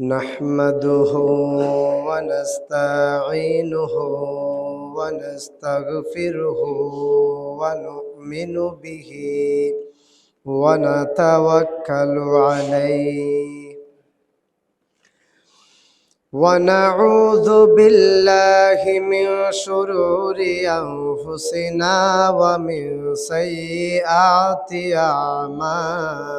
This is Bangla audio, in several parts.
نحمده ونستعينه ونستغفره ونؤمن به ونتوكل عليه. ونعوذ بالله من شرور أنفسنا ومن سيئات أعمالنا.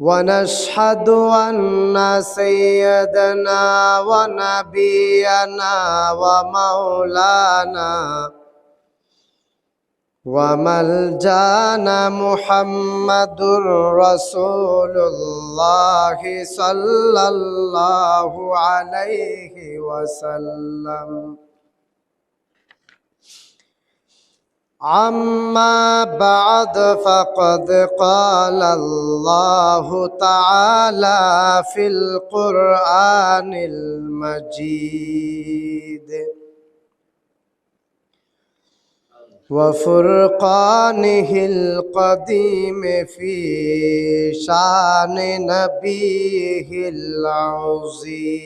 ونشهد أن سيدنا ونبينا ومولانا وملجانا محمد رسول الله صلى الله عليه وسلم عما بعد فقد قال الله تعالى في القرآن المجيد وفرقانه القديم في شان نبيه العظيم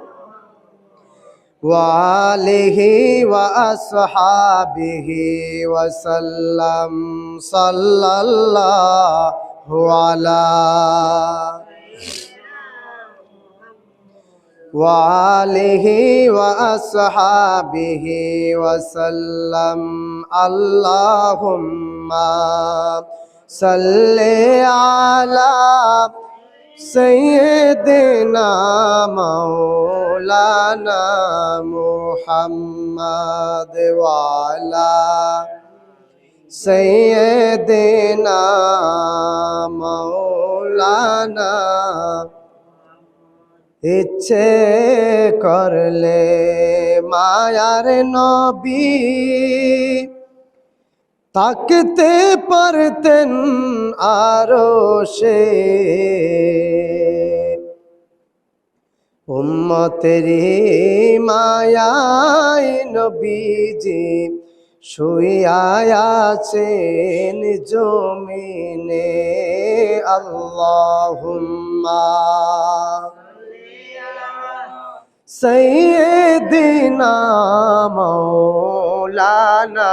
وآله وأصحابه وسلم صلى الله على وآله وأصحابه وسلم اللهم صل على সৈয়দেনা মৌলানা মুহাম্মদ ওয়ালা সৈয়দেনা মৌলানা ইচ্ছে করলে মায়ার নবী তাকতে পারতেন আর সে। উম্মতের মায়ায় নবীজি শুয়াছেন জমিনে। আল্লাহুম্মা সৈয়দিনা মৌ مولانا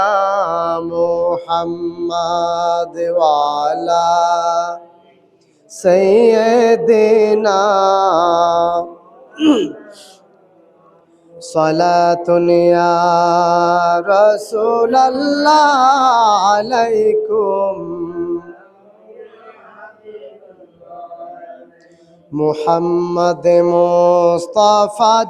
محمد وعلى سيدنا صلاة يا رسول الله عليكم محمد مصطفى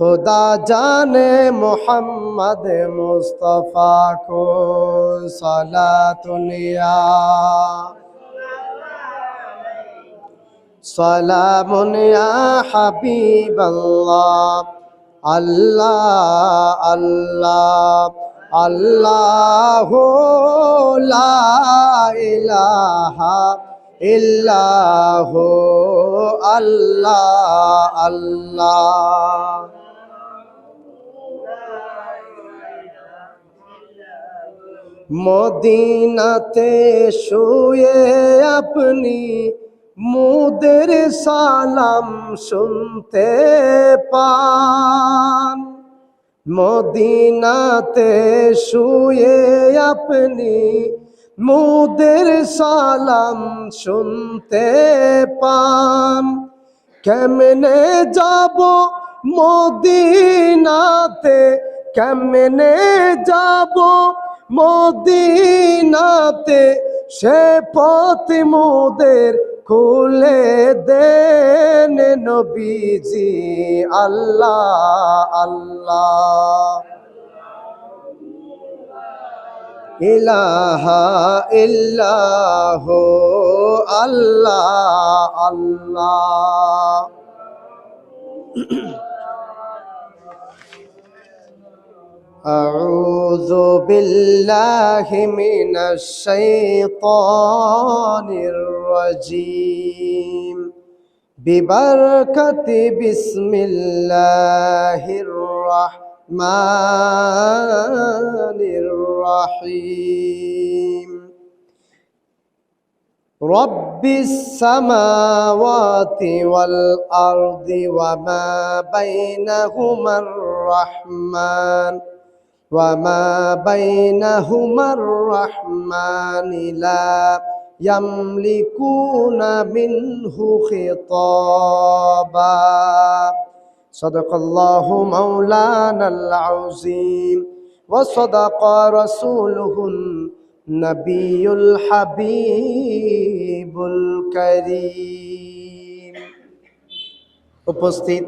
خدا جانے محمد مصطفیٰ کو صلاة دنیا سلام یا حبیب اللہ اللہ اللہ اللہ لا الہ الا ہو اللہ اللہ মদিনাতে শুয়ে আপনি মুদের সালাম শুনতে পান। মদিনাতে শুয়ে আপনি মুদের সালাম শুনতে পান। কেমনে যাব মদিনাতে? কেমনে যাব মদিনাতে সে পথ মোদের খুলে দেন নবীজি। আল্লাহ আল্লাহ। ইলাহা ইল্লাহ আল্লাহ আল্লাহ। أعوذ بالله من الشيطان الرجيم ببركة بسم الله الرحمن الرحيم رب السماوات والأرض وما بينهما الرحمن وما بينهما الرحمن لا يملكون منه خطابا صدق الله مولانا العظيم وصدق رسوله النبي الحبيب الكريم উপস্থিত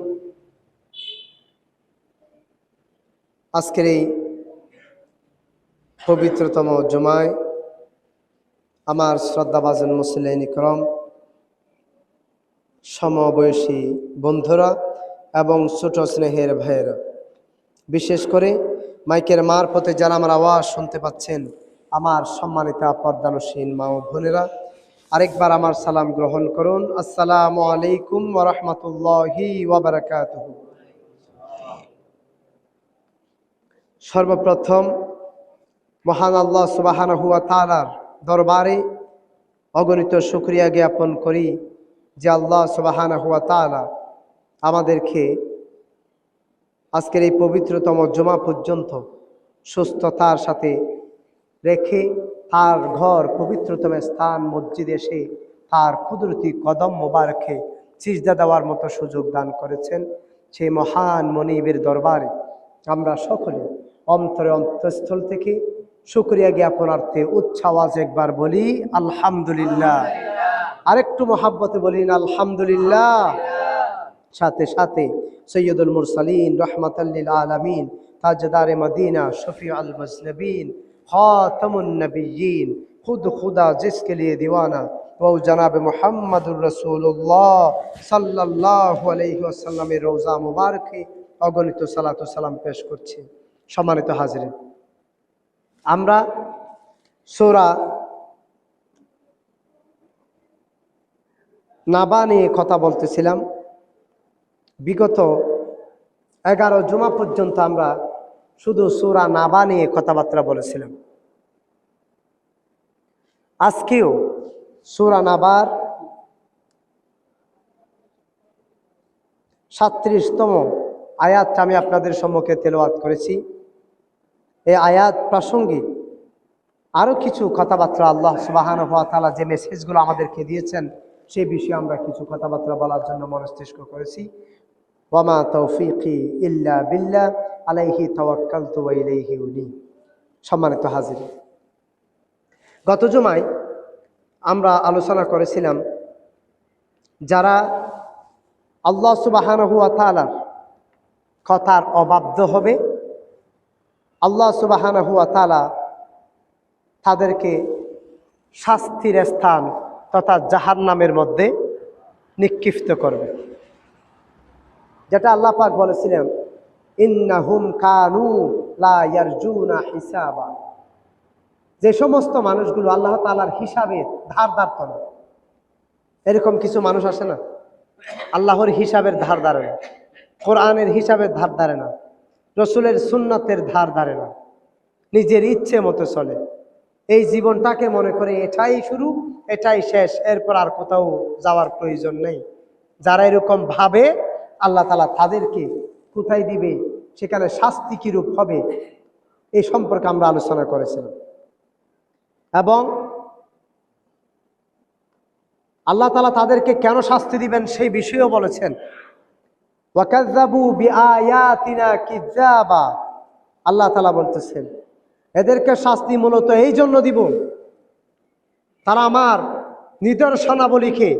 আজকের এই পবিত্রতম জুমায় আমার শ্রদ্ধাবাজন মুসলিন ইকরম, সমবয়সী বন্ধুরা এবং ছোট স্নেহের ভাইয়েরা। বিশেষ করে মাইকের মারফতে যারা আমার আওয়াজ শুনতে পাচ্ছেন, আমার সম্মানিত পর্দানসীন মা ও বোনেরা, আরেকবার আমার সালাম গ্রহণ করুন। আসসালামু আলাইকুম ওরহমতুল্লাহি সর্বপ্রথম মহান আল্লাহ সুবাহান হুয়া তালার দরবারে অগণিত শুক্রিয়া জ্ঞাপন করি যে আল্লাহ সুবাহান হুয়া তালা আমাদেরকে আজকের এই পবিত্রতম জমা পর্যন্ত সুস্থতার সাথে রেখে তার ঘর পবিত্রতম স্থান মসজিদ এসে তার কুদরতি কদম মোবারকে চিজদা দেওয়ার মতো সুযোগ দান করেছেন। সেই মহান মনিবের দরবারে আমরা সকলে অন্তরে অন্তঃস্থল থেকে শুক্রিয়া জ্ঞাপনার্থে উচ্চ একবার বলি, আলহামদুলিল্লাহ। আরেকটু মহাব্বতে বলিন আলহামদুলিল্লাহ। সাথে সাথে সৈয়দুল মুরসালিন রহমাতাল্লিল আলমিন, তাজদারে মদিনা শফি আল মজনবিন খাতমুন্নবীন খুদ খুদা জিসকে লিয়ে দিওয়ানা, ও জনাব মোহাম্মদুর রসুল্লাহ সাল্লাহ আলহিহাসাল্লামের রোজা মুবারকে অগণিত সালাত সালাম পেশ করছে। সম্মানিত হাজরিন আমরা সোরা নাবা নিয়ে কথা বলতেছিলাম। বিগত এগারো জমা পর্যন্ত আমরা শুধু সুরা নাবা নিয়ে কথাবার্তা বলেছিলাম। আজকেও সুরা নাবার সাত্রিশতম আয়াতটা আমি আপনাদের সম্মুখে তেলাওয়াত করেছি। এই আয়াত প্রাসঙ্গিক। আরও কিছু কথাবার্তা আল্লাহ সুবাহান তালা যে মেসেজগুলো আমাদেরকে দিয়েছেন, সে বিষয়ে আমরা কিছু কথাবার্তা বলার জন্য মনস্তিষ্ক করেছি। ওয়ামা তৌফিকি ইল্লা বিল্লা আলাইহি তওয়াক্কাল তুয়াইলাইহি উনি। সম্মানিত হাজির গত জুমায় আমরা আলোচনা করেছিলাম যারা আল্লাহ সুবাহান হুয়া তালার কথার অবাধ্য হবে আল্লাহ সুবাহান হুয়া তালা তাদেরকে শাস্তির স্থান তথা জাহার নামের মধ্যে নিক্ষিপ্ত করবে। যেটা আল্লাহ পাক বলেছিলেন, ইন্নাহুম কানু লা ইয়ারজুনা হিসাবা। যে সমস্ত মানুষগুলো আল্লাহ তালার হিসাবে ধার ধারত না। এরকম কিছু মানুষ আসে না? আল্লাহর হিসাবের ধার ধারে কোরআনের হিসাবের ধার ধারে না। রসুলের সুন্নাতের ধার ধারে না। নিজের ইচ্ছে মতো চলে। এই জীবনটাকে মনে করে এটাই শুরু, এটাই শেষ। এরপর আর কোথাও যাওয়ার প্রয়োজন নেই। যারা এরকম ভাবে, আল্লাহ তালা তাদেরকে কোথায় দিবে, সেখানে শাস্তি কিরূপ হবে এই সম্পর্কে আমরা আলোচনা করেছিলাম। এবং আল্লাহ তালা তাদেরকে কেন শাস্তি দিবেন সেই বিষয়েও বলেছেন। ওয়াকাজ্জাবু বিআয়াতিনা কিযাবা আল্লাহ তালা বলতেছেন, এদেরকে শাস্তি মূলত এই জন্য দিব। তারা আমার নিদর্শনাবলীকে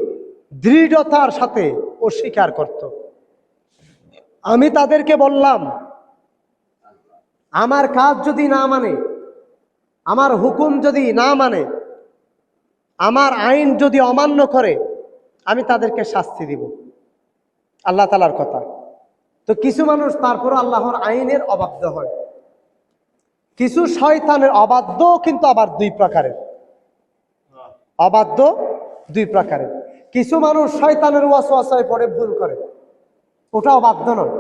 দৃঢ়তার সাথে অস্বীকার করত। আমি তাদেরকে বললাম, আমার কাজ যদি না মানে আমার হুকুম যদি না মানে আমার আইন যদি অমান্য করে, আমি তাদেরকে শাস্তি দিব। আল্লাহ তালার কথা। তো কিছু মানুষ তারপর আল্লাহর আইনের অবাধ্য হয়। কিছু শয়তানের অবাধ্য কিন্তু আবার দুই প্রকারের। অবাধ্য দুই প্রকারের। কিছু মানুষ শয়তানের ওয়াসওয়াসায় পড়ে ভুল করে। ওটা অবাধ্য নয়।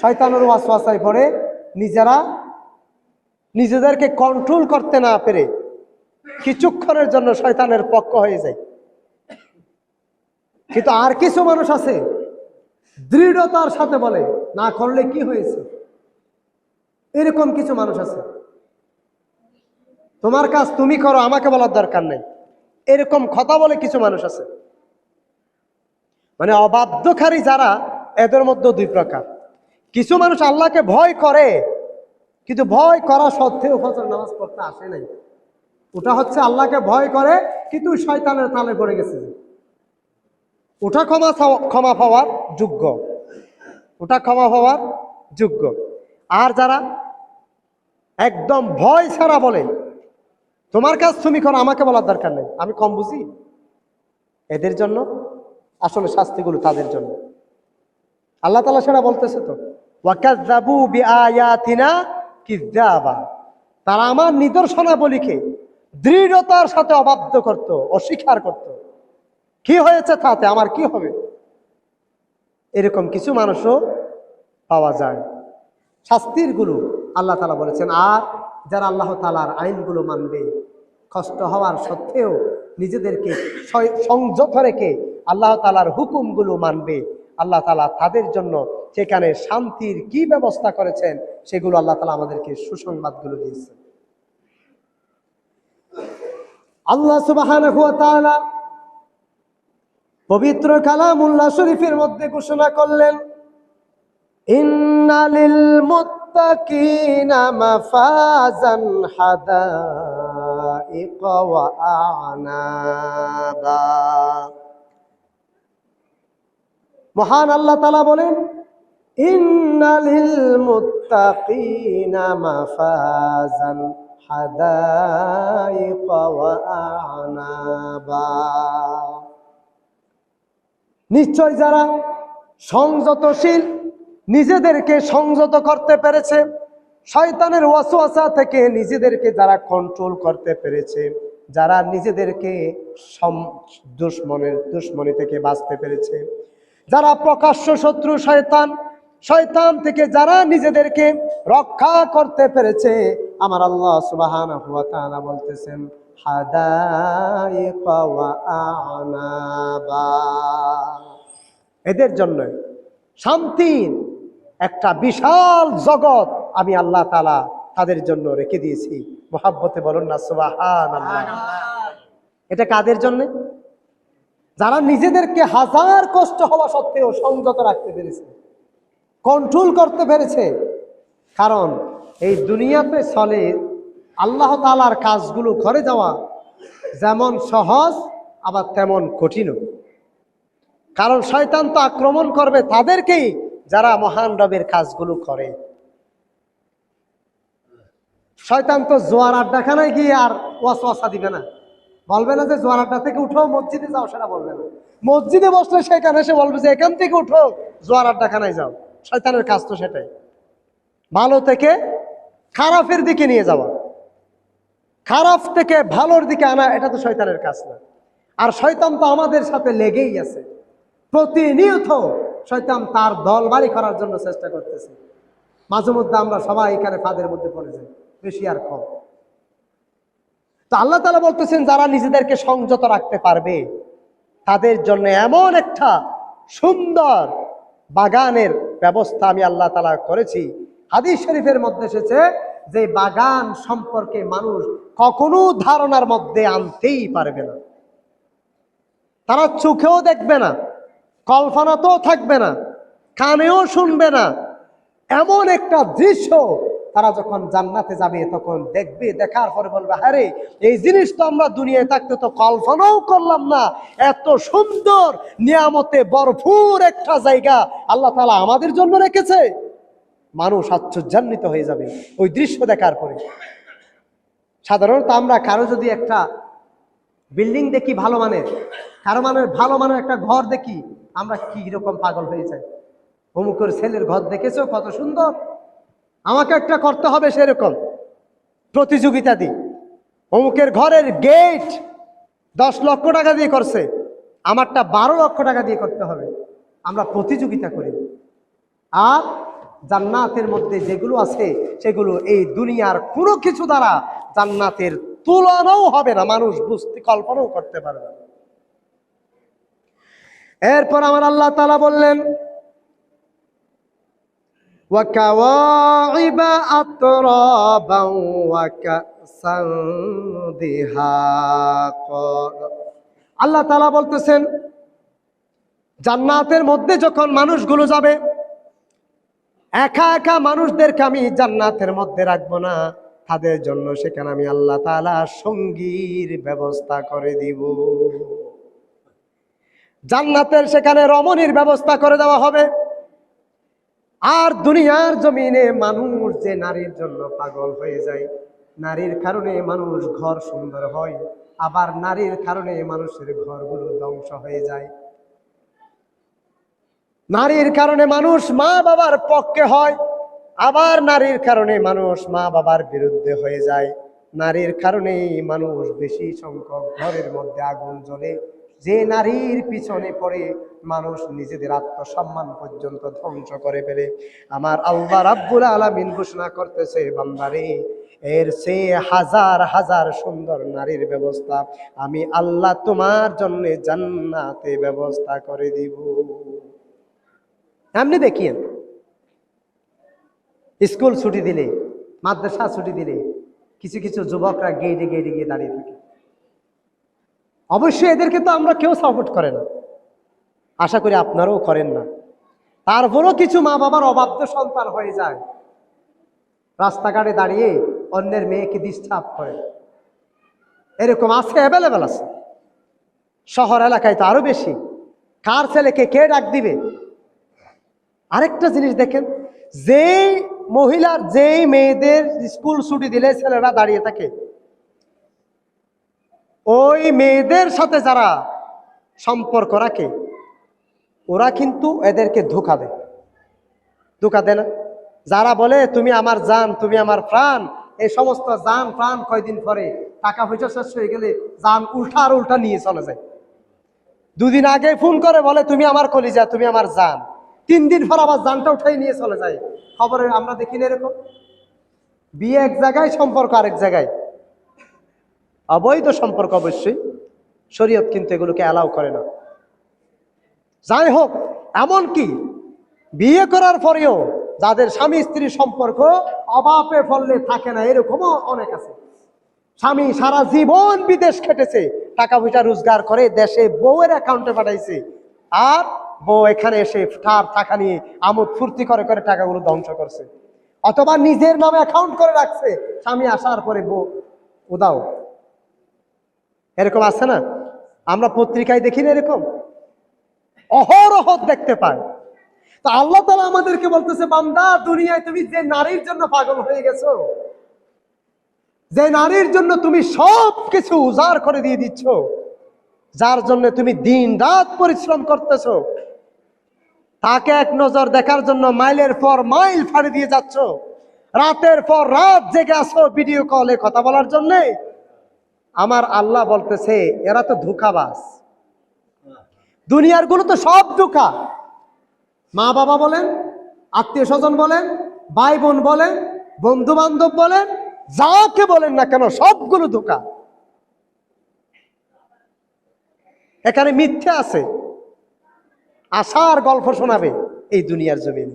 শয়তানের ওয়াসওয়াসায় পড়ে নিজেরা নিজেদেরকে কন্ট্রোল করতে না পেরে কিছুক্ষণের জন্য শয়তানের পক্ষ হয়ে যায়। কিন্তু আর কিছু মানুষ আছে দৃঢ়তার সাথে বলে, না করলে কি হয়েছে? এরকম কিছু মানুষ আছে। তোমার কাজ তুমি করো, আমাকে বলার দরকার নেই। এরকম কথা বলে কিছু মানুষ আছে। মানে অবাধ্যকারী যারা, এদের মধ্যে দুই প্রকার। কিছু মানুষ আল্লাহকে ভয় করে, কিন্তু ভয় করা সত্ত্বেও ফজর নামাজ পড়তে আসে নাই। ওটা হচ্ছে আল্লাহকে ভয় করে, কিন্তু শয়তানের তালে পড়ে গেছে। ওটা ক্ষমা ক্ষমা পাওয়ার যোগ্য। ওটা ক্ষমা পাওয়ার যোগ্য। আর যারা একদম ভয় ছাড়া বলে, তোমার কাজ তুমি করো, আমাকে বলার দরকার নেই। আমি কম বুঝি? এদের জন্য আসলে শাস্তিগুলো তাদের জন্য। আল্লাহ তালা সেটা বলতেছে তো তারা আমার নিদর্শনাবলীকে দৃঢ়তার সাথে অবাধ্য করত, অস্বীকার করত। কি হয়েছে তাতে? আমার কি হবে? এরকম কিছু মানুষও পাওয়া যায়। শাস্তিরগুলো আল্লাহ তালা বলেছেন, আর যারা আল্লাহ তালার আইনগুলো মানবে, কষ্ট হওয়ার সত্ত্বেও নিজেদেরকে সয়- সংযত রেখে আল্লাহ তালার হুকুমগুলো মানবে, আল্লাহ তালা তাদের জন্য সেখানে শান্তির কি ব্যবস্থা করেছেন, সেগুলো আল্লাহ তালা আমাদেরকে সুসংবাদগুলো দিয়েছেন। আল্লাহ সুবাহ পবিত্র কালামুল্লাহ শরীফের মধ্যে ঘোষণা করলেন, ইন্নালিল মহান আল্লাহ তাআলা বলেন, ইন্নালিল মুত্তাকিনা মাফাজান হাদাইক ওয়া নিশ্চয় যারা সংযতশীল, নিজেদেরকে সংযত করতে পেরেছে, শয়তানের ওয়াসওয়াসা থেকে নিজেদেরকে যারা কন্ট্রোল করতে পেরেছে, যারা নিজেদেরকে দুশ্মনের, দুশ্মনী থেকে বাঁচতে পেরেছে, যারা প্রকাশ্য শত্রু শয়তান শয়তান থেকে যারা নিজেদেরকে রক্ষা করতে পেরেছে, আমার আল্লাহ তাআলা বলতেছেন এদের জন্য শান্তির একটা বিশাল জগৎ আমি আল্লাহ তালা তাদের জন্য রেখে দিয়েছি। মোহাব্বতে বলুন না সুবাহান এটা কাদের জন্য? যারা নিজেদেরকে হাজার কষ্ট হওয়া সত্ত্বেও সংযত রাখতে পেরেছে কন্ট্রোল করতে পেরেছে। কারণ এই দুনিয়াতে চলে আল্লাহ তালার কাজগুলো করে যাওয়া যেমন সহজ, আবার তেমন কঠিনও। কারণ শয়তান তো আক্রমণ করবে তাদেরকেই, যারা মহান রবের কাজগুলো করে। শয়তান তো জোয়ার আড্ডাখানায় গিয়ে আর ওয়াসওয়াসা দিবে না। বলবে না যে জোয়ার আড্ডা থেকে উঠো, মসজিদে যাও, সেটা বলবে না। মসজিদে বসলে সেখানে এসে বলবে যে, এখান থেকে উঠো, জোয়ার আড্ডাখানায় যাও। শয়তানের কাজ তো সেটাই। ভালো থেকে খারাপের দিকে নিয়ে যাওয়া। খারাপ থেকে ভালোর দিকে আনা, এটা তো শয়তানের কাজ না। আর শয়তান তো আমাদের সাথে লেগেই আছে। প্রতিনিয়ত শয়তান তার দল বাড়ি করার জন্য চেষ্টা করতেছে। মাঝে মধ্যে আমরা সবাই এখানে ফাঁদের মধ্যে পড়ে যাই, বেশি আর কম। তো আল্লাহ তালা বলতেছেন, যারা নিজেদেরকে সংযত রাখতে পারবে, তাদের জন্য এমন একটা সুন্দর বাগানের ব্যবস্থা আমি আল্লাহ তালা করেছি। হাদিস শরীফের মধ্যে এসেছে যে বাগান সম্পর্কে মানুষ কখনো ধারণার মধ্যে আনতেই পারবে না। তারা চোখেও দেখবে না, কল্পনাতেও থাকবে না, কানেও শুনবে না। এমন একটা দৃশ্য তারা যখন জান্নাতে যাবে, তখন দেখবে, দেখার পরে বলবে, আরে, এই জিনিস তো আমরা দুনিয়ায় থাকতে তো কল্পনাও করলাম না। এত সুন্দর, নিয়ামতে ভরপুর একটা জায়গা আল্লাহ তালা আমাদের জন্য রেখেছে। মানুষ আশ্চর্যান্বিত হয়ে যাবে ওই দৃশ্য দেখার পরে। সাধারণত আমরা কারও যদি একটা বিল্ডিং দেখি ভালো মানের, কারও মানের ভালো মানের একটা ঘর দেখি, আমরা কি রকম পাগল হয়ে যাই। অমুকের ছেলের ঘর দেখেছ, কত সুন্দর। আমাকে একটা করতে হবে সেরকম। প্রতিযোগিতা দিই। অমুকের ঘরের গেট দশ লক্ষ টাকা দিয়ে করছে, আমারটা বারো লক্ষ টাকা দিয়ে করতে হবে। আমরা প্রতিযোগিতা করি। আর জান্নাতের মধ্যে যেগুলো আছে, সেগুলো এই দুনিয়ার কোনো কিছু দ্বারা জান্নাতের তুলনাও হবে না। মানুষ বুঝতে, কল্পনাও করতে পারবে না। এরপর আমার আল্লাহ তালা বললেন আল্লাহ তালা বলতেছেন, জান্নাতের মধ্যে যখন মানুষগুলো যাবে একা একা মানুষদেরকে আমি জান্নাতের মধ্যে রাখব না। তাদের জন্য সেখানে আমি আল্লাহ তালা সঙ্গীর ব্যবস্থা করে দিব। জান্নাতের সেখানে রমণীর ব্যবস্থা করে দেওয়া হবে। আর দুনিয়ার জমিনে মানুষ যে নারীর জন্য পাগল হয়ে যায়, নারীর কারণে মানুষ ঘর সুন্দর হয়, আবার নারীর কারণে মানুষের ঘরগুলো ধ্বংস হয়ে যায়। নারীর কারণে মানুষ মা বাবার পক্ষে হয়, আবার নারীর কারণে মানুষ মা বাবার বিরুদ্ধে হয়ে যায়। নারীর কারণেই মানুষ বেশি সংখ্যক ঘরের মধ্যে আগুন জ্বলে। যে নারীর পিছনে পড়ে মানুষ নিজেদের আত্মসম্মান পর্যন্ত ধ্বংস করে ফেলে। আমার আল্লাহ রাব্বুল আলামিন ঘোষণা করতেছে, বান্দারে, এর সে হাজার হাজার সুন্দর নারীর ব্যবস্থা আমি আল্লাহ তোমার জন্য জান্নাতে ব্যবস্থা করে দিব। এমনি দেখিয়েন। স্কুল ছুটি দিলে, মাদ্রাসা ছুটি দিলে কিছু কিছু যুবকরা গেটে গেটে গিয়ে দাঁড়িয়ে থাকে। অবশ্যই এদেরকে তো আমরা কেউ সাপোর্ট করে না। আশা করি আপনারাও করেন না। তারপরও কিছু মা বাবার অবাধ্য সন্তান হয়ে যায়। রাস্তাঘাটে দাঁড়িয়ে অন্যের মেয়েকে ডিস্টার্ব করে। এরকম আছে অ্যাভেলেবেল আছে। শহর এলাকায় তো আরও বেশি। কার ছেলেকে কে ডাক দিবে? আরেকটা জিনিস দেখেন, যেই মহিলার, যেই মেয়েদের স্কুল ছুটি দিলে ছেলেরা দাঁড়িয়ে থাকে, ওই মেয়েদের সাথে যারা সম্পর্ক রাখে, ওরা কিন্তু এদেরকে ধোকা দেয়। ধোকা দেয় না। যারা বলে, তুমি আমার জান, তুমি আমার প্রাণ, এই সমস্ত জান, প্রাণ কয়দিন পরে টাকা পয়সা শেষ হয়ে গেলে জান উল্টা আর উল্টা নিয়ে চলে যায়। দুদিন আগে ফোন করে বলে, তুমি আমার কলিজা, তুমি আমার জান। তিন দিন পর আবার জানটা উঠাই নিয়ে চলে যায়। খবরে আমরা দেখি না এরকম। বিয়ে এক জায়গায়, সম্পর্ক আরেক জায়গায়। অবৈধ সম্পর্ক অবশ্যই। শরীয়ত কিন্তু এগুলোকে অ্যালাউ করে না। যাই হোক এমন কি বিয়ে করার পরেও যাদের স্বামী স্ত্রীর সম্পর্ক অভাবে ফললে থাকে না, এরকমও অনেক আছে। স্বামী সারা জীবন বিদেশ খেটেছে, টাকা পয়সা রোজগার করে দেশে বউয়ের অ্যাকাউন্টে পাঠাইছে। আর বউ এখানে এসে ঠার, টাকা নিয়ে আমোদ, ফুর্তি করে করে টাকাগুলো ধ্বংস করছে। অথবা নিজের নামে অ্যাকাউন্ট করে রাখছে। স্বামী আসার পরে বউ, উদাও। এরকম আছে না? আমরা পত্রিকায় দেখি না এরকম? অহরহ দেখতে পাই। তা আল্লাহ তালা আমাদেরকে বলতেছে, বান্দা, দুনিয়ায় তুমি যে নারীর জন্য পাগল হয়ে গেছো, যে নারীর জন্য তুমি সব কিছু উজাড় করে দিয়ে দিচ্ছ যার জন্য তুমি দিন রাত পরিশ্রম করতেছ। তাকে এক নজর দেখার জন্য মাইলের পর মাইল ফাড়ি দিয়ে যাচ্ছ। রাতের পর রাত জেগে আসো ভিডিও কলে কথা বলার জন্যে। আমার আল্লাহ বলতেছে, এরা তো ধোকাবাজ। দুনিয়ারগুলো তো সব ধোকা। মা বাবা বলেন, আত্মীয় স্বজন বলেন, ভাই বোন বলেন বন্ধু বান্ধব বলেন যাকে বলেন না কেন, সবগুলো ধোকা। এখানে মিথ্যে আছে। আশার গল্প শোনাবে এই দুনিয়ার জমিন।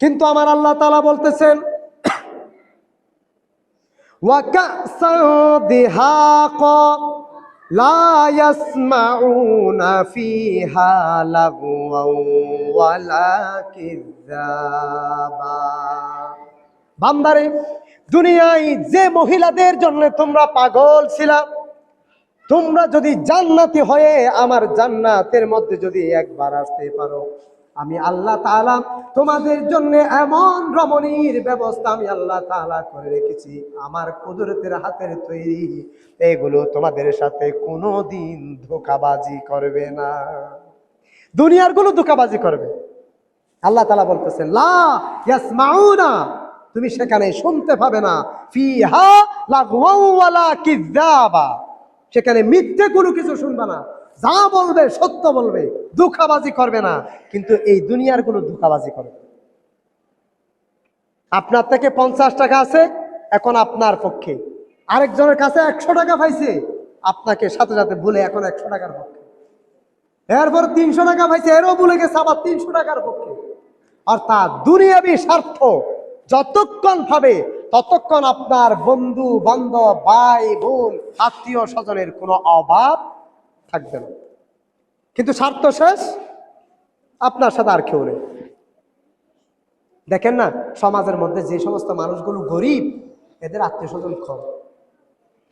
কিন্তু আমার আল্লাহ তালা বলতেছেন বান্দারে, দুনিয়ায় যে মহিলাদের জন্য তোমরা পাগল ছিলাম তোমরা যদি জান্নাতি হয়ে আমার জান্নাতের মধ্যে যদি একবার আসতে পারো, আমি আল্লাহ তাআলা তোমাদের জন্য এমন রমণীর ব্যবস্থা আমি আল্লাহ তাআলা করে রেখেছি, আমার কুদরতের হাতের তৈরি। এগুলো তোমাদের সাথে কোনো দিন ধোকাবাজি করবে না। দুনিয়ারগুলো ধোকাবাজি করবে। আল্লাহ তালা বলতেছে ইয়াসমাউনা তুমি সেখানে শুনতে পাবে না। ফিহা ওয়ালা কিযাবা সেখানে মিথ্যে কোনো কিছু শুনবে না। যা বলবে, সত্য বলবে, দুঃখাবাজি করবে না। কিন্তু এই দুনিয়ার কোনো দুঃখাবাজি করবে আপনার থেকে পঞ্চাশ টাকা আছে, এখন আপনার পক্ষে। আরেকজনের কাছে একশো টাকা পাইছে, আপনাকে সাথে সাথে ভুলে এখন একশো টাকার পক্ষে। এরপর তিনশো টাকা পাইছে, এরও ভুলে গেছে আবার তিনশো টাকার পক্ষে। অর্থাৎ দুনিয়াবি স্বার্থ, যতক্ষণ পাবে ততক্ষণ আপনার বন্ধু, বান্ধব, ভাই, বোন, আত্মীয় স্বজনের কোনো অভাব থাকবে না। কিন্তু স্বার্থ শেষ? আপনার সাথে আর কেউ নেই। দেখেন না, সমাজের মধ্যে যে সমস্ত মানুষগুলো গরিব, এদের আত্মীয় স্বজন কম।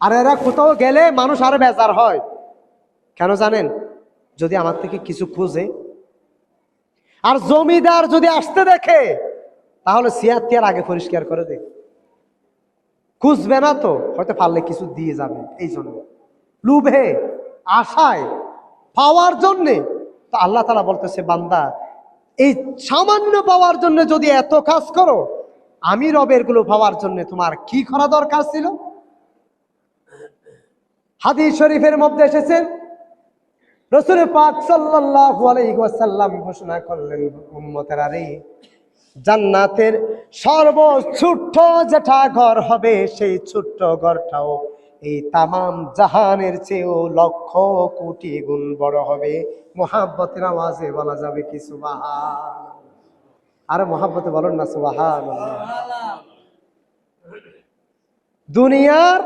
আর এরা কোথাও গেলে মানুষ আরও বেজার হয়। কেন জানেন? যদি আমার থেকে কিছু খুঁজে। আর জমিদার যদি আসতে দেখে, তাহলে সিয়ার তিয়ার আগে পরিষ্কার করে দে। খুঁজবে না তো, হয়তো পারলে কিছু দিয়ে যাবে এই জন্য লুভে আশায়, পাওয়ার জন্যে। তো আল্লাহ তালা বলতেছে, বান্দা, এই সামান্য পাওয়ার জন্য যদি এত কাজ করো, আমি রবেরগুলো পাওয়ার জন্য তোমার কি করা দরকার ছিল? হাদিস শরীফের মধ্যে এসেছেন রসুল পাক আলাইহি ঘোষণা করলেন, উম্মতের আরে জান্নাতের সর্বছোট্ট যেটা ঘর হবে, সেই ছোট্ট ঘরটাও এই তামাম জাহানের চেয়েও লক্ষ কোটি গুণ বড় হবে। মোহাব্বতের আওয়াজে বলা যাবে কি সুবাহান আরে মোহাব্বতে বলুন না সুবাহান দুনিয়ার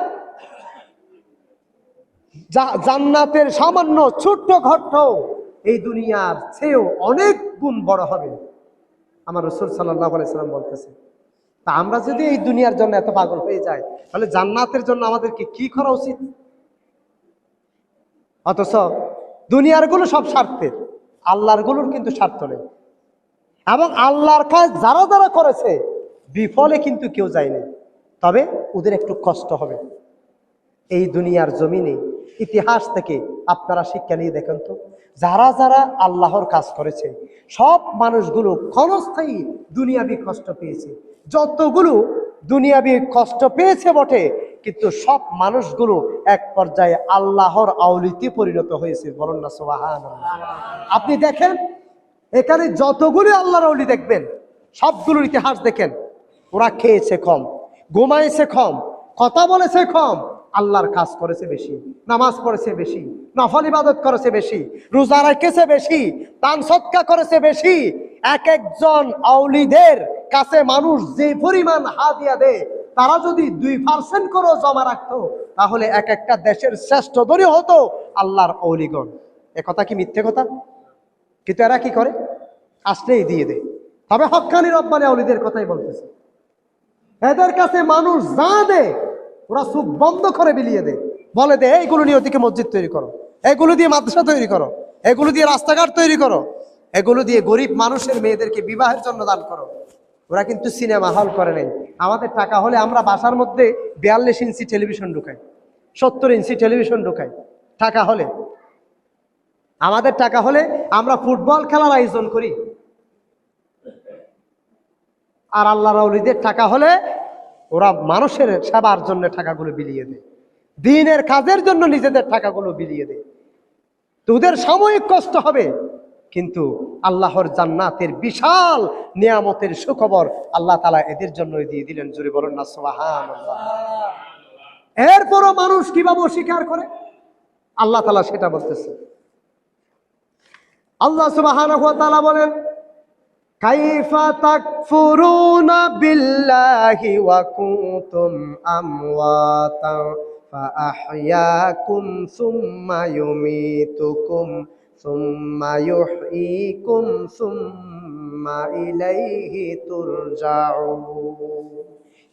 জান্নাতের সামান্য ছোট্ট ঘরটাও এই দুনিয়ার চেয়েও অনেক গুণ বড় হবে। আমার রসুল সাল্লাহ সাল্লাম বলতেছে। তা আমরা যদি এই দুনিয়ার জন্য এত পাগল হয়ে যাই, তাহলে জান্নাতের জন্য আমাদেরকে কি করা উচিত? অথচ দুনিয়ারগুলো সব স্বার্থের, আল্লাহরগুলোর কিন্তু স্বার্থ নেই। এবং আল্লাহর কাজ যারা যারা করেছে, বিফলে কিন্তু কেউ যায়নি। তবে ওদের একটু কষ্ট হবে। এই দুনিয়ার জমিনে ইতিহাস থেকে আপনারা শিক্ষা নিয়ে দেখেন তো। যারা যারা আল্লাহর কাজ করেছে, সব মানুষগুলো ক্ষণস্থায়ী দুনিয়াবি কষ্ট পেয়েছে। যতগুলো দুনিয়াবি কষ্ট পেয়েছে বটে, কিন্তু সব মানুষগুলো এক পর্যায়ে আল্লাহর আউলিতে পরিণত হয়েছে। বলুন না সোহান আপনি দেখেন, এখানে যতগুলো আল্লাহর আউলি দেখবেন, সবগুলোর ইতিহাস দেখেন। ওরা খেয়েছে কম, ঘুমাইছে কম, কথা বলেছে কম আল্লাহর কাজ করেছে বেশি, নামাজ পড়েছে বেশি, নফল ইবাদত করেছে বেশি, রোজা রেখেছে বেশি, দান সৎকা করেছে বেশি, এক একজন আউলিদের কাছে মানুষ যে পরিমাণ হাদিয়া দেয়, তারা যদি দুই পার্সেন্ট করেও জমা রাখতো, তাহলে এক একটা দেশের শ্রেষ্ঠ দরই হতো আল্লাহর অলিগণ এ কথা কি মিথ্যে কথা? কিন্তু এরা কি করে? আসলেই দিয়ে দেয়। তবে হকানি রব্বানি আউলিদের কথাই বলতেছে। এদের কাছে মানুষ যা দে ওরা চুপ বন্ধ করে বিলিয়ে দে বলে দে এইগুলো নিয়ে ওদিকে মসজিদ তৈরি করো। এগুলো দিয়ে মাদ্রাসা তৈরি করো। এগুলো দিয়ে রাস্তাঘাট তৈরি করো। এগুলো দিয়ে গরিব মানুষের মেয়েদেরকে বিবাহের জন্য দান করো। ওরা কিন্তু সিনেমা হল করে নেই আমাদের টাকা হলে আমরা বাসার মধ্যে বিয়াল্লিশ ইঞ্চি টেলিভিশন ঢুকাই, সত্তর ইঞ্চি টেলিভিশন ঢুকাই। টাকা হলে। আমাদের টাকা হলে আমরা ফুটবল খেলার আয়োজন করি। আর আল্লাহ রাউলিদের টাকা হলে ওরা মানুষের সেবার জন্য টাকাগুলো বিলিয়ে দেয়। দিনের কাজের জন্য নিজেদের টাকাগুলো বিলিয়ে দেয়। তোদের সাময়িক কষ্ট হবে, কিন্তু আল্লাহর জান্নাতের বিশাল নিয়ামতের সুখবর আল্লাহ তালা এদের জন্য দিয়ে দিলেন। জুড়ে বলুন না সোহান এরপরও মানুষ কীভাবে স্বীকার করে? আল্লাহ তালা সেটা বলতেছে। আল্লাহ তাআলা বলেন কাইফা তাকফুরুনা বিল্লাহি ওয়া কুনতুম আমওয়াতান ফাআহইয়াকুম সুম্মা ইউমীতুকুম সুম্মা ইউহইকুম সুম্মা ইলাইহি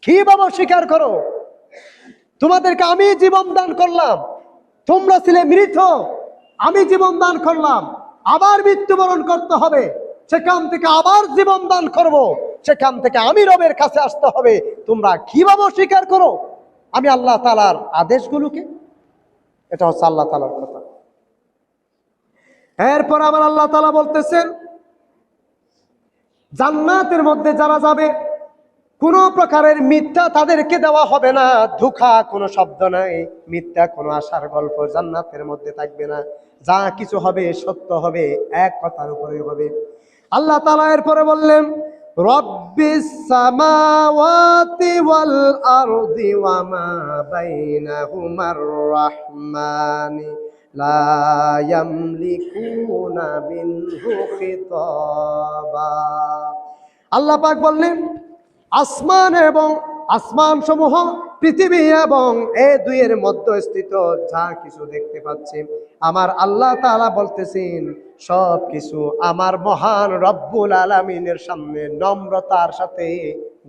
কি বাবা স্বীকার করো? তোমাদেরকে আমি জীবন দান করলাম। তোমরা ছিলে মৃত। আমি জীবন দান করলাম। আবার মৃত্যুবরণ করতে হবে। সেখান থেকে আবার জীবন দান করব। সেখান থেকে আমি রবের কাছে আসতে হবে। তোমরা কীভাবে স্বীকার করো? আমি আল্লাহ তালার আদেশগুলোকে এটা হচ্ছে আল্লাহ তালার কথা। এরপর আবার আল্লাহ তালা বলতেছেন, জান্নাতের মধ্যে যারা যাবে, কোনো প্রকারের মিথ্যা তাদেরকে দেওয়া হবে না। ধোঁকা, কোনো শব্দ নাই। মিথ্যা, কোনো আশার গল্প জান্নাতের মধ্যে থাকবে না। যা কিছু হবে সত্য হবে, এক কথার উপরে হবে। আল্লাহ তালা এরপরে বললেন রব্বিস সামাওয়াতি ওয়াল আরদি ওয়া মা বাইনাহুমার রাহমানি লা ইয়ামলিকুনা মিনহু খিতাবা। আল্লাহ পাক বললেন, আসমান এবং আসমান সমূহ পৃথিবী এবং এ দুইয়ের মধ্যে স্থিত যা কিছু দেখতে পাচ্ছি, আমার আল্লাহ তাআলা বলতেছেন, সব কিছু আমার মহান রব্বুল আলামিনের সামনে নম্রতার সাথে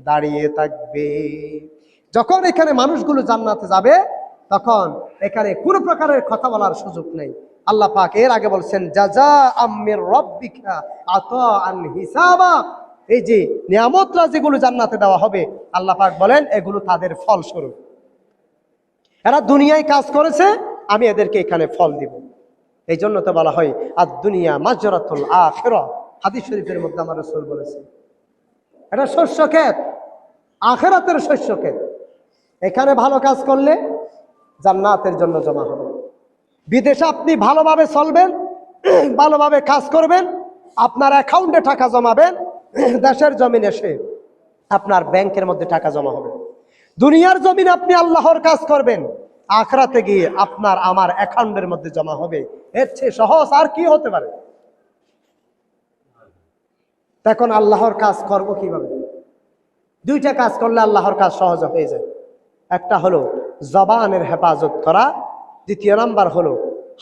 দাঁড়িয়ে থাকবে। যখন এখানে মানুষগুলো জান্নাতে যাবে, তখন এখানে কোনো প্রকারের কথা বলার সুযোগ নেই। আল্লাহ পাক এর আগে বলছেন জাজা আম্মির রব্বিকা আত আন হিসাবা এই যে নিয়ামতরা যেগুলো জান্নাতে দেওয়া হবে, আল্লাহ পাক বলেন, এগুলো তাদের ফল স্বরূপ এরা দুনিয়ায় কাজ করেছে, আমি এদেরকে এখানে ফল দিব। এই জন্য তো বলা হয় আর দুনিয়া মাজরাতুল আখের। হাদিস শরীফের মধ্যে আমার রসুল বলেছে, এটা শস্য ক্ষেত, আখেরাতের শস্য ক্ষেত। এখানে ভালো কাজ করলে জান্নাতের জন্য জমা হবে। বিদেশে আপনি ভালোভাবে চলবেন, ভালোভাবে কাজ করবেন, আপনার অ্যাকাউন্টে টাকা জমাবেন দেশের জমিন এসে আপনার ব্যাংকের মধ্যে টাকা জমা হবে। দুনিয়ার জমিন আপনি আল্লাহর কাজ করবেন, আখরাতে গিয়ে আপনার আমার অ্যাকাউন্টের মধ্যে জমা হবে। এর চেয়ে সহজ আর কি হতে পারে? তখন আল্লাহর কাজ করব কীভাবে? দুইটা কাজ করলে আল্লাহর কাজ সহজ হয়ে যায়। একটা হলো জবানের হেফাজত করা, দ্বিতীয় নাম্বার হলো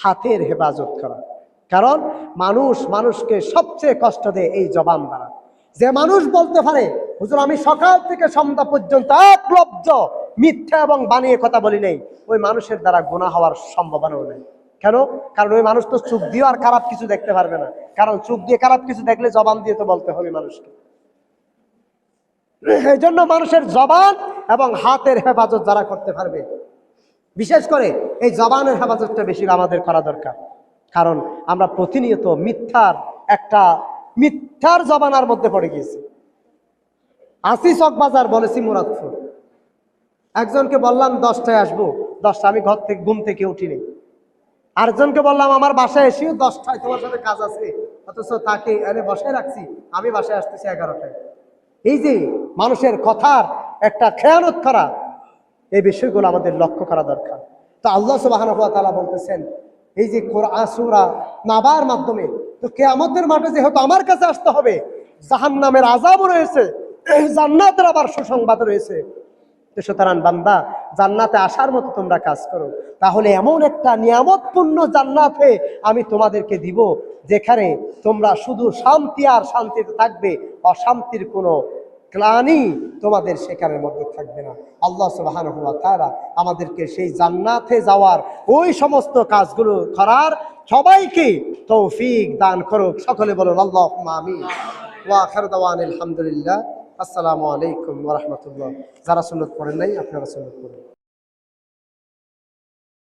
হাতের হেফাজত করা। কারণ মানুষ মানুষকে সবচেয়ে কষ্ট দেয় এই জবান দ্বারা। যে মানুষ বলতে পারে, হুজুর, আমি সকাল থেকে সন্ধ্যা পর্যন্ত এক মিথ্যা এবং বানিয়ে কথা বলি নেই। ওই মানুষের দ্বারা গুণা হওয়ার সম্ভাবনাও নেই। কেন? কারণ ওই মানুষ তো চোখ দিয়ে আর খারাপ কিছু দেখতে পারবে না। কারণ চোখ দিয়ে খারাপ কিছু দেখলে জবান দিয়ে তো বলতে হবে মানুষকে। এই জন্য মানুষের জবান এবং হাতের হেফাজত যারা করতে পারবে, বিশেষ করে এই জবানের হেফাজতটা বেশি আমাদের করা দরকার। কারণ আমরা প্রতিনিয়ত মিথ্যার একটা মিথ্যার জবানার মধ্যে পড়ে গিয়েছে। আসি চকবাজার বলেছি মুরাদপুর একজনকে বললাম, দশটায় আসব। দশটা, আমি ঘর থেকে, ঘুম থেকে উঠিনি। আরেকজনকে বললাম, আমার বাসায় এসেও দশটায় তোমার সাথে কাজ আছে। অথচ তাকে এনে বসায় রাখছি, আমি বাসায় আসতেছি এগারোটায়। এই যে মানুষের কথার একটা খেয়ানত করা, এই বিষয়গুলো আমাদের লক্ষ্য করা দরকার। তো আল্লাহ সুবাহ বলতেছেন, এই যে আসুরা নাবার মাধ্যমে তো কেয়ামতের মাঠে যেহেতু আমার কাছে আসতে হবে জাহান নামের আজাবও রয়েছে জান্নাতের আবার সুসংবাদ রয়েছে। সুতরাং বান্দা, জান্নাতে আসার মতো তোমরা কাজ করো। তাহলে এমন একটা নিয়ামতপূর্ণ জান্নাতে আমি তোমাদেরকে দিব, যেখানে তোমরা শুধু শান্তি আর শান্তিতে থাকবে, অশান্তির কোনো ক্লানি তোমাদের সেখানের মধ্যে থাকবে না। আল্লাহ সুবাহান তারা আমাদেরকে সেই জান্নাতে যাওয়ার ওই সমস্ত কাজগুলো করার সবাইকে তৌফিক দান করুক। সকলে বলুন আল্লাহ মামি আলহামদুলিল্লাহ। আসসালামু আলাইকুম রহমতুল্লাহ। যারা সুন্নত পড়েন নাই, আপনারা সুন্নত পড়েন।